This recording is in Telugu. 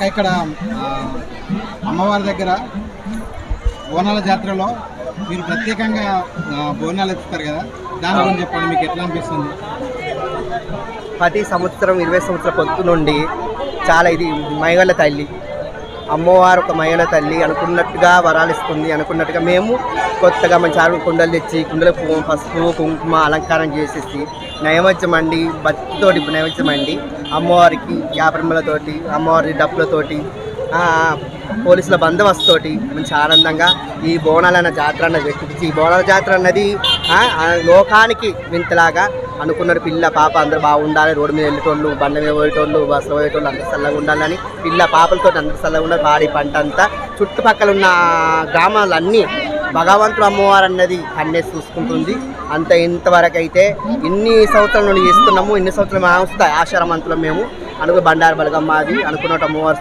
ఇక్కడ అమ్మవారి దగ్గర బోనాల జాతరలో మీరు ప్రత్యేకంగా బోనాలు ఎత్తుతారు కదా? దాని గురించి చెప్పండి మీకు ఎట్లా అనిపిస్తుంది? ప్రతి సంవత్సరం ఇరవై సంవత్సరాల పొత్తు నుండి చాలా ఇది మైగల తల్లి. అమ్మవారు ఒక మైగల తల్లి అనుకున్నట్టుగా వరాలు ఇస్తుంది. అనుకున్నట్టుగా మేము కొత్తగా మంచి ఆరు కుండలు తెచ్చి కుండల పువ్వు పసుపు కుంకుమ అలంకారం చేసేసి నైవేద్యం అండి భక్తితోటి నైవేద్యం అండి. అమ్మవారికి యాపరమ్మలతోటి అమ్మవారి డప్పులతోటి పోలీసుల పోలీసుల బందోబస్తుతోటి మంచి ఆనందంగా ఈ బోనాలన్న జాతర అన్నది ఈ బోనాల జాతర అన్నది ఆ, లోకానికి వింతలాగా అనుకున్నారు పిల్ల పాప అందరూ బాగుండాలి రోడ్డు మీద వెళ్ళేటోళ్ళు బండ మీద పోయేటోళ్ళు బస్సులో పోయేటోళ్ళు అందరూ చల్లగా ఉండాలని పిల్ల పాపలతో అందరూ చల్లగా ఉండాలి పాడి పంట అంతా. చుట్టుపక్కల ఉన్న గ్రామాలన్నీ భగవంతుడు అమ్మవారు అన్నది కన్నేసి చూసుకుంటుంది. అంత ఇంతవరకు అయితే ఇన్ని సంవత్సరాల నుండి చేస్తున్నాము ఇన్ని సంవత్సరాలు ఆశ ఆశారమంతులం మేము. అనుకు బండారు బలగమ్మ అది అనుకున్నట్టు అమ్మవారు